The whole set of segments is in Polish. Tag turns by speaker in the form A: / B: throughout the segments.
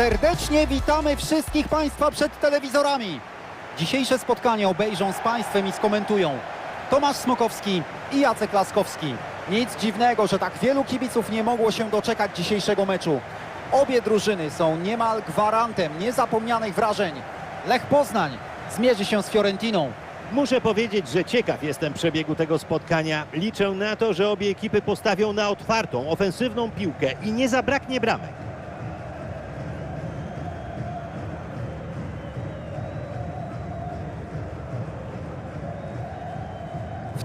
A: Serdecznie witamy wszystkich Państwa przed telewizorami. Dzisiejsze spotkanie obejrzą z Państwem i skomentują Tomasz Smokowski i Jacek Laskowski. Nic dziwnego, że tak wielu kibiców nie mogło się doczekać dzisiejszego meczu. Obie drużyny są niemal gwarantem niezapomnianych wrażeń. Lech Poznań zmierzy się z Fiorentiną.
B: Muszę powiedzieć, że ciekaw jestem przebiegu tego spotkania. Liczę na to, że obie ekipy postawią na otwartą, ofensywną piłkę i nie zabraknie bramek.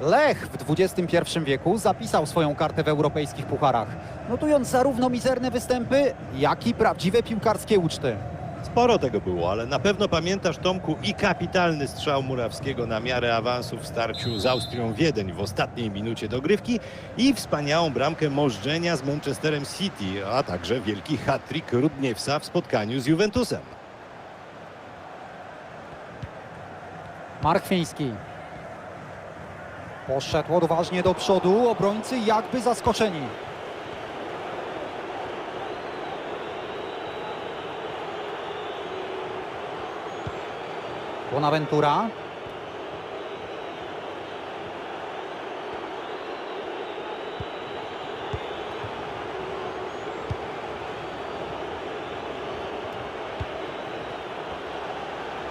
A: Lech w XXI wieku zapisał swoją kartę w europejskich pucharach, notując zarówno mizerne występy, jak i prawdziwe piłkarskie uczty.
B: Sporo tego było, ale na pewno pamiętasz Tomku i kapitalny strzał Murawskiego na miarę awansu w starciu z Austrią Wiedeń w ostatniej minucie dogrywki i wspaniałą bramkę możdżenia z Manchesterem City, a także wielki hat-trick Rudniewsa w spotkaniu z Juventusem.
A: Mark Fiński. Poszedł odważnie do przodu, obrońcy jakby zaskoczeni. Bonaventura.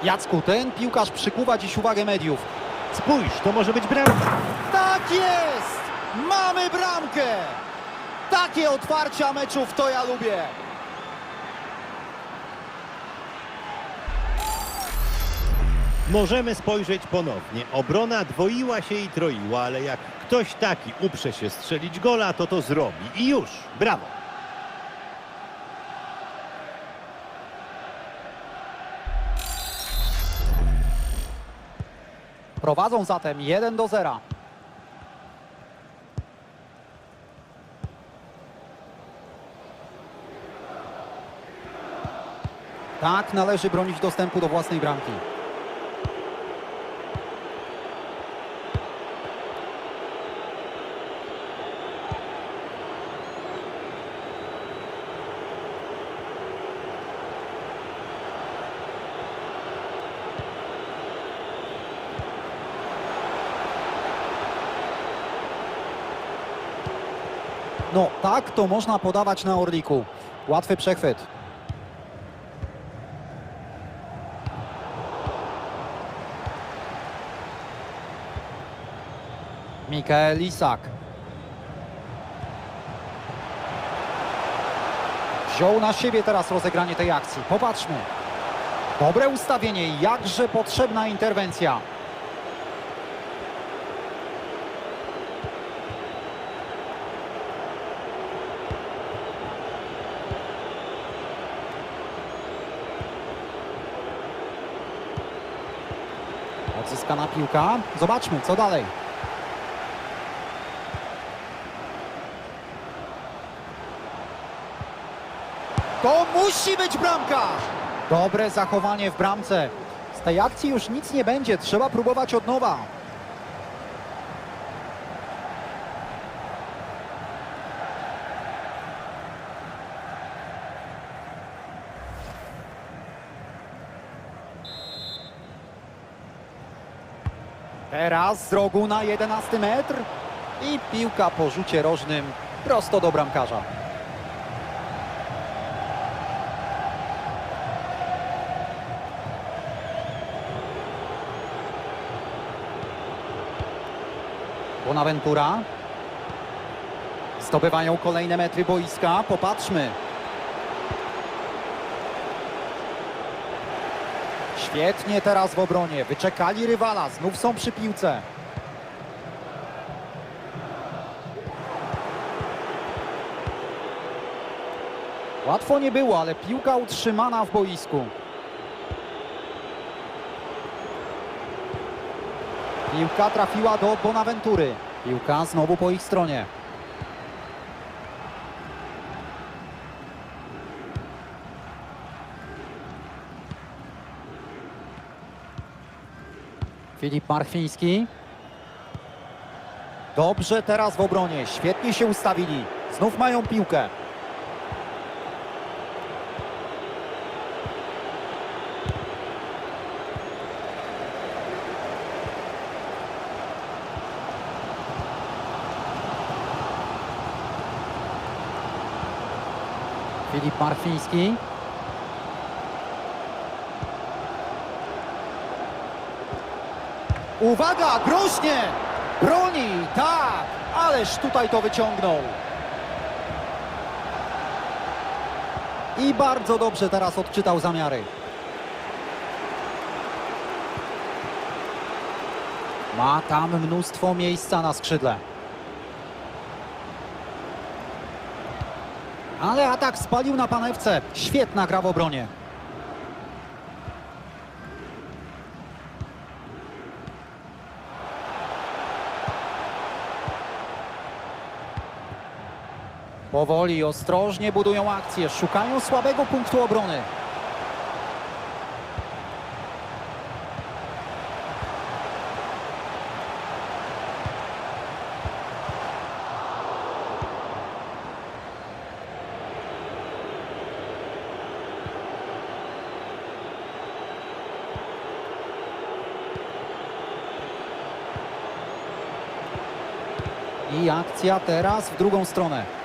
A: Jacku, ten piłkarz przykuwa dziś uwagę mediów.
B: Spójrz, to może być bramka.
A: Tak jest! Mamy bramkę! Takie otwarcia meczów to ja lubię.
B: Możemy spojrzeć ponownie. Obrona dwoiła się i troiła, ale jak ktoś taki uprze się strzelić gola, to to zrobi. I już. Brawo.
A: Prowadzą zatem 1 do 0. Tak należy bronić dostępu do własnej bramki. No tak to można podawać na Orliku. Łatwy przechwyt. Mikael Isak. Wziął na siebie teraz rozegranie tej akcji. Popatrzmy. Dobre ustawienie, jakże potrzebna interwencja. Odzyskana piłka. Zobaczmy, co dalej. To musi być bramka! Dobre zachowanie w bramce. Z tej akcji już nic nie będzie, trzeba próbować od nowa. Teraz z rogu na 11 metr i piłka po rzucie rożnym prosto do bramkarza. Bonaventura. Zdobywają kolejne metry boiska. Popatrzmy. Świetnie teraz w obronie. Wyczekali rywala. Znów są przy piłce. Łatwo nie było, ale piłka utrzymana w boisku. Piłka trafiła do Bonaventury. Piłka znowu po ich stronie. Filip Marchwiński. Dobrze teraz w obronie. Świetnie się ustawili. Znów mają piłkę. Filip Marchwiński. Uwaga, groźnie! Broni, tak! Ależ tutaj to wyciągnął. I bardzo dobrze teraz odczytał zamiary. Ma tam mnóstwo miejsca na skrzydle. Ale atak spalił na panewce. Świetna gra w obronie. Powoli, ostrożnie budują akcję. Szukają słabego punktu obrony. I akcja teraz w drugą stronę.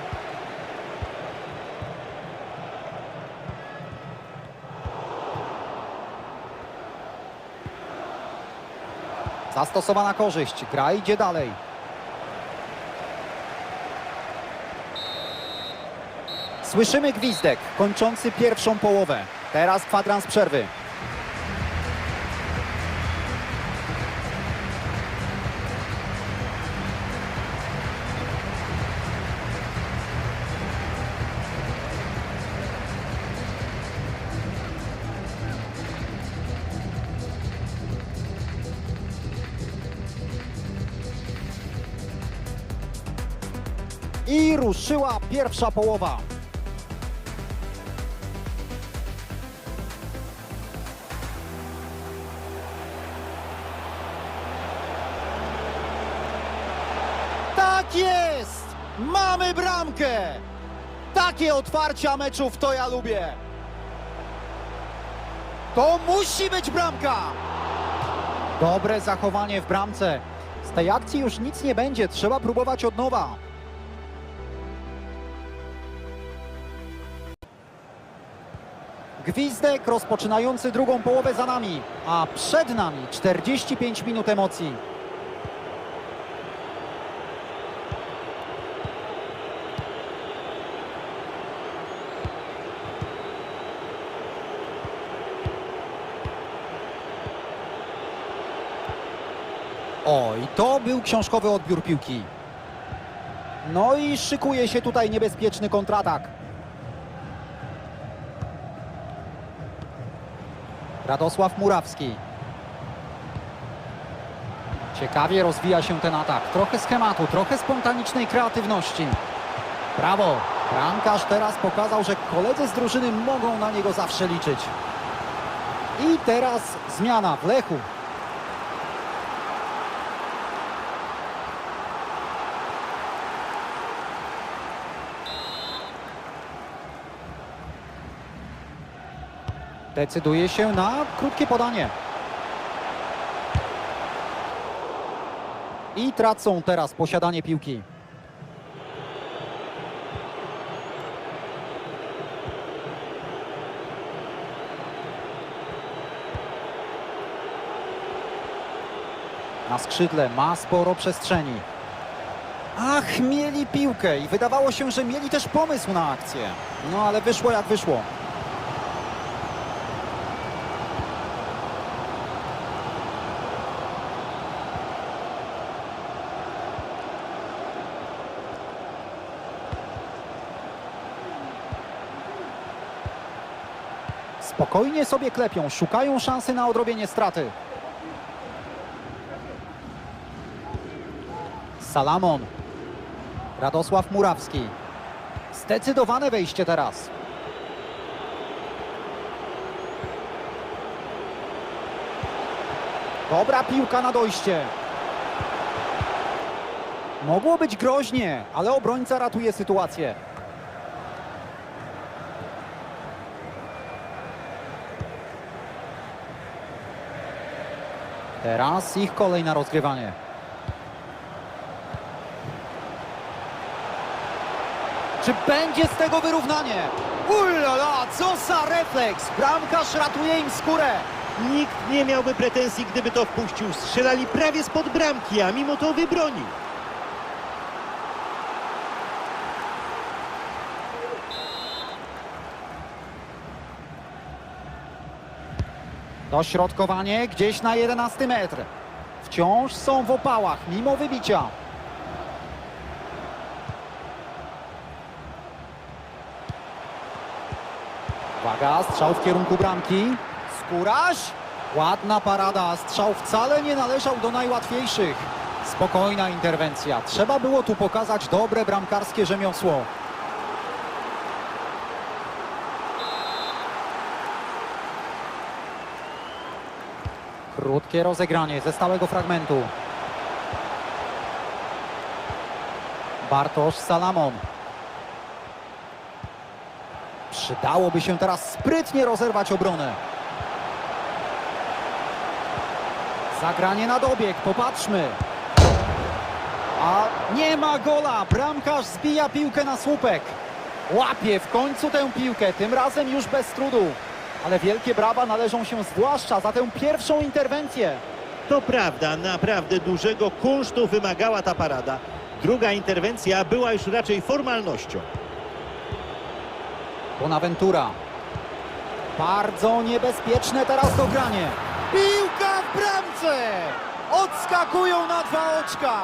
A: Zastosowana korzyść. Gra idzie dalej. Słyszymy gwizdek kończący pierwszą połowę. Teraz kwadrans przerwy. Ruszyła pierwsza połowa. Tak jest! Mamy bramkę! Takie otwarcia meczów to ja lubię. To musi być bramka! Dobre zachowanie w bramce. Z tej akcji już nic nie będzie, trzeba próbować od nowa. Gwizdek rozpoczynający drugą połowę za nami, a przed nami 45 minut emocji. O, i to był książkowy odbiór piłki. No i szykuje się tutaj niebezpieczny kontratak. Radosław Murawski. Ciekawie rozwija się ten atak. Trochę schematu, trochę spontanicznej kreatywności. Brawo! Bramkarz teraz pokazał, że koledzy z drużyny mogą na niego zawsze liczyć. I teraz zmiana w Lechu. Decyduje się na krótkie podanie. I tracą teraz posiadanie piłki. Na skrzydle ma sporo przestrzeni. Ach, mieli piłkę i wydawało się, że mieli też pomysł na akcję. No ale wyszło jak wyszło. Spokojnie sobie klepią, szukają szansy na odrobienie straty. Salamon. Radosław Murawski. Zdecydowane wejście teraz. Dobra piłka na dojście. Mogło być groźnie, ale obrońca ratuje sytuację. Teraz ich kolej na rozgrywanie. Czy będzie z tego wyrównanie? Ulala, co za refleks! Bramkarz ratuje im skórę.
B: Nikt nie miałby pretensji, gdyby to wpuścił. Strzelali prawie spod bramki, a mimo to wybronił.
A: Dośrodkowanie gdzieś na 11 metr. Wciąż są w opałach, mimo wybicia. Uwaga, strzał w kierunku bramki. Skóraś. Ładna parada, strzał wcale nie należał do najłatwiejszych. Spokojna interwencja. Trzeba było tu pokazać dobre bramkarskie rzemiosło. Krótkie rozegranie ze stałego fragmentu. Bartosz Salamon. Przydałoby się teraz sprytnie rozerwać obronę. Zagranie na dobieg, popatrzmy. A nie ma gola, bramkarz zbija piłkę na słupek. Łapie w końcu tę piłkę, tym razem już bez trudu. Ale wielkie brawa należą się zwłaszcza za tę pierwszą interwencję.
B: To prawda, naprawdę dużego kunsztu wymagała ta parada. Druga interwencja była już raczej formalnością.
A: Bonaventura. Bardzo niebezpieczne teraz dogranie. Piłka w bramce! Odskakują na dwa oczka.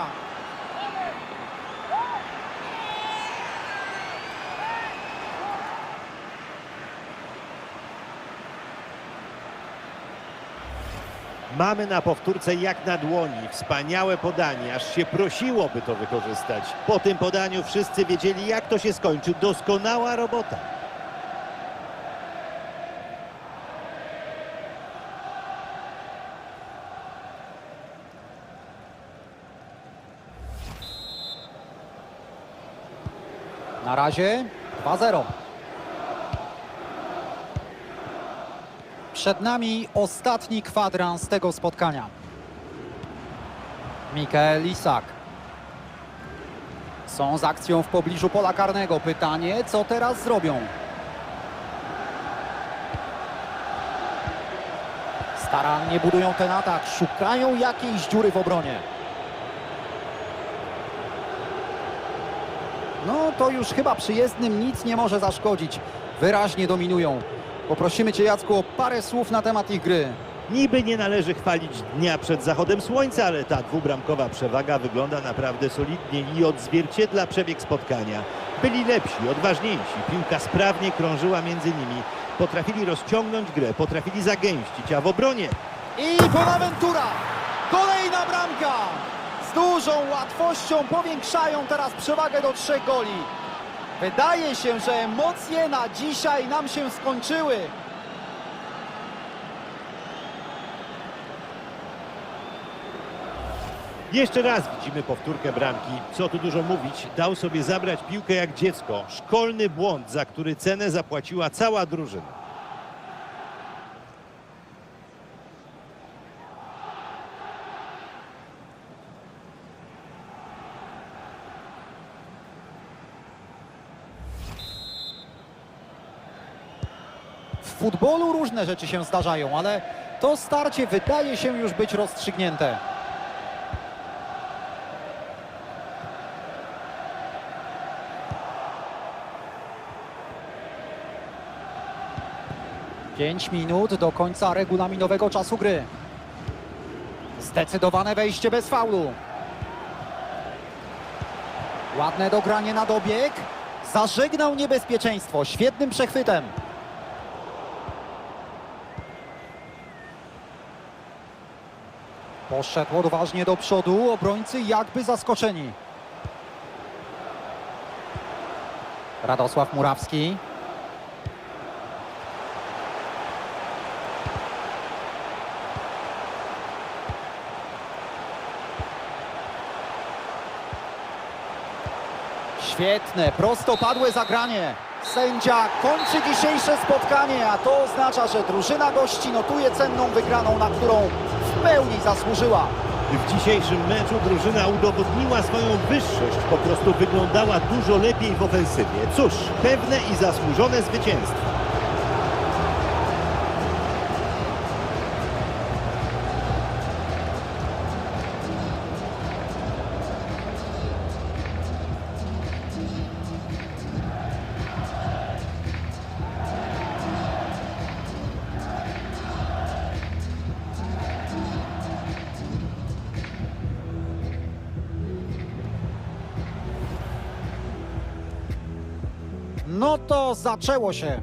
B: Mamy na powtórce jak na dłoni. Wspaniałe podanie, aż się prosiło, by to wykorzystać. Po tym podaniu wszyscy wiedzieli, jak to się skończy. Doskonała robota.
A: Na razie 2-0. Przed nami ostatni kwadrans tego spotkania. Mikael Isak. Są z akcją w pobliżu pola karnego. Pytanie, co teraz zrobią? Starannie budują ten atak, szukają jakiejś dziury w obronie. No to już chyba przyjezdnym nic nie może zaszkodzić. Wyraźnie dominują. Poprosimy Cię Jacku o parę słów na temat ich gry.
B: Niby nie należy chwalić dnia przed zachodem słońca, ale ta dwubramkowa przewaga wygląda naprawdę solidnie i odzwierciedla przebieg spotkania. Byli lepsi, odważniejsi, piłka sprawnie krążyła między nimi. Potrafili rozciągnąć grę, potrafili zagęścić, a w obronie
A: I Bonaventura! Kolejna bramka! Z dużą łatwością powiększają teraz przewagę do trzech goli. Wydaje się, że emocje na dzisiaj nam się skończyły.
B: Jeszcze raz widzimy powtórkę bramki. Co tu dużo mówić, dał sobie zabrać piłkę jak dziecko. Szkolny błąd, za który cenę zapłaciła cała drużyna.
A: futbolu różne rzeczy się zdarzają, ale to starcie wydaje się już być rozstrzygnięte. Pięć minut do końca regulaminowego czasu gry. Zdecydowane wejście bez faulu. Ładne dogranie na dobieg. Zażegnał niebezpieczeństwo świetnym przechwytem. Poszedł odważnie do przodu, obrońcy jakby zaskoczeni. Radosław Murawski. Świetne, prostopadłe zagranie. Sędzia kończy dzisiejsze spotkanie, a to oznacza, że drużyna gości notuje cenną wygraną, na którą pełni zasłużyła.
B: W dzisiejszym meczu drużyna udowodniła swoją wyższość, po prostu wyglądała dużo lepiej w ofensywie. Cóż, pewne i zasłużone zwycięstwo.
A: No to zaczęło się.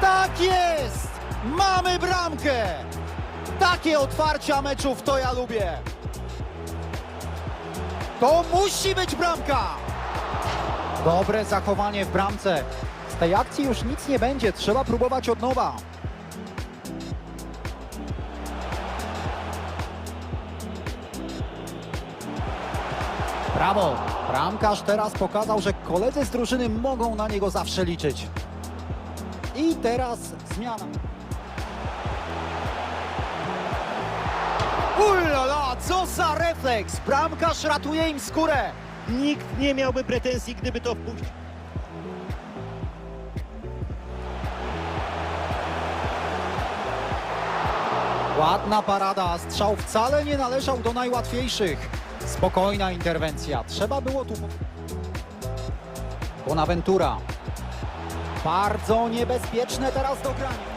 A: Tak jest! Mamy bramkę! Takie otwarcia meczów to ja lubię. To musi być bramka! Dobre zachowanie w bramce. Z tej akcji już nic nie będzie, trzeba próbować od nowa. Brawo! Bramkarz teraz pokazał, że koledzy z drużyny mogą na niego zawsze liczyć. I teraz zmiana. Ulala, co za refleks! Bramkarz ratuje im skórę.
B: Nikt nie miałby pretensji, gdyby to wpuścić.
A: Ładna parada, strzał wcale nie należał do najłatwiejszych. Spokojna interwencja, trzeba było tu... Bonaventura. Bardzo niebezpieczne teraz dogranie.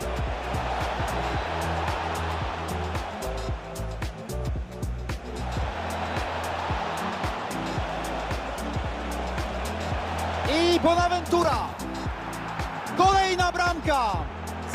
A: I Bonaventura. Kolejna bramka.